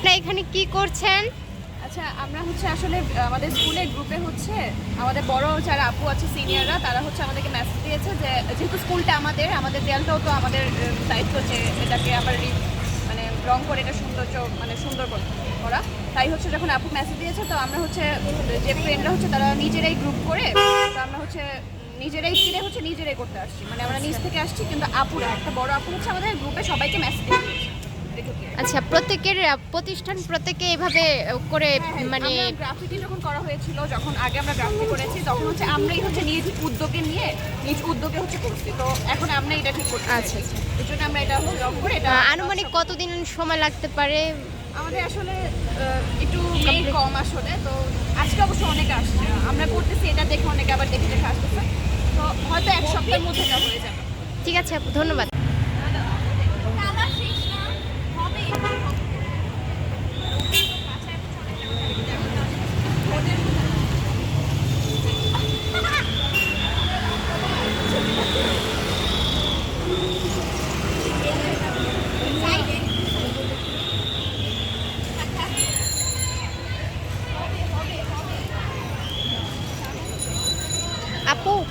আপনারা এখানে কি করছেন? আচ্ছা আমরা হচ্ছে আসলে আমাদের স্কুলের গ্রুপে হচ্ছে, আমাদের বড় যারা আপু আছে, সিনিয়ররা, তারা হচ্ছে আমাদেরকে মেসেজ দিয়েছে যে, যেহেতু স্কুলটা আমাদের আমাদের দেয়ালটাও তো আমাদের দায়িত্ব যে এটাকে আবার মানে রং করে এটা সৌন্দর্য মানে সুন্দর করা তাই হচ্ছে যখন আপু মেসেজ দিয়েছে, তো আমরা হচ্ছে, যে ফ্রেন্ডরা হচ্ছে, তারা নিজেরাই গ্রুপ করে, তো আমরা হচ্ছে, নিজেরাই কিনে হচ্ছে নিজেরাই করতে আসছি। মানে আমরা নিজ থেকে আসছি, কিন্তু আপুরা, একটা বড় আপু হচ্ছে আমাদের গ্রুপে সবাইকে মেসেজ দিয়ে দিয়েছে। আচ্ছা প্রত্যেকের প্রতিষ্ঠান প্রত্যেকে এভাবে করে মানে গ্রাফিটি যখন করা হয়েছিল যখন আগে আমরা গ্রাফিটি করেছি তখন হচ্ছে আমরাই হচ্ছে নিজ উদ্যোগে নিয়ে নিজ উদ্যোগে হচ্ছে করছি। তো এখন আমরা এটা ঠিক করছি আচ্ছা, আচ্ছা। এই জন্য আমরা এটা লক করে এটা আনুমানিক কতদিন সময় লাগতে পারে? আমাদের আসলে একটু মেয়ে কম আসলে তো আজকে অবশ্য অনেকে আসছে। আমরা করতেছি এটা দেখে অনেকে আবার দেখে দেখে আসতেছে। তো হয়তো এক সপ্তাহের মধ্যে এটা হয়ে যাবে। ঠিক আছে ধন্যবাদ।